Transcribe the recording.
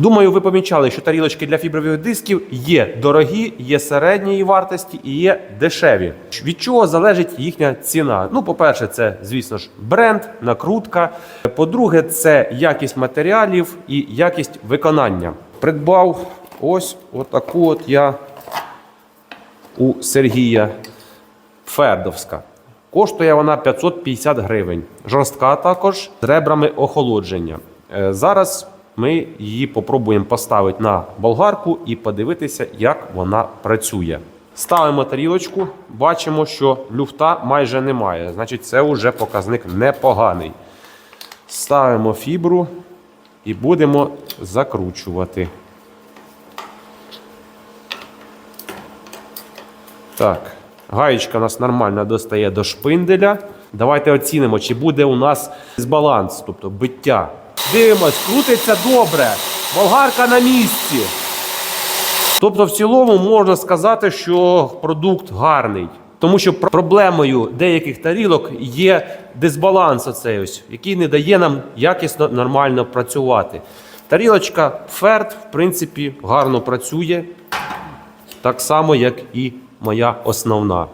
Думаю, ви помічали, що тарілочки для фібрових дисків є дорогі, є середньої вартості і є дешеві. Від чого залежить їхня ціна? Ну, по-перше, це, звісно ж, бренд, накрутка. По-друге, це якість матеріалів і якість виконання. Придбав ось отаку от я у Сергія Фердовська. Коштує вона 550 гривень. Жорстка також з ребрами охолодження. Е, Зараз ми її попробуємо поставити на болгарку і подивитися, як вона працює. Ставимо тарілочку, бачимо, що люфта майже немає. Значить, це вже показник непоганий. Ставимо фібру і будемо закручувати. Так, гаєчка у нас нормально достає до шпинделя. Давайте оцінимо, чи буде у нас збаланс, тобто биття. Дивимось, крутиться добре. Болгарка на місці. Тобто, в цілому можна сказати, що продукт гарний. Тому що проблемою деяких тарілок є дисбаланс, оцей ось, який не дає нам якісно нормально працювати. Тарілочка Ферд, в принципі, гарно працює, так само, як і моя основна.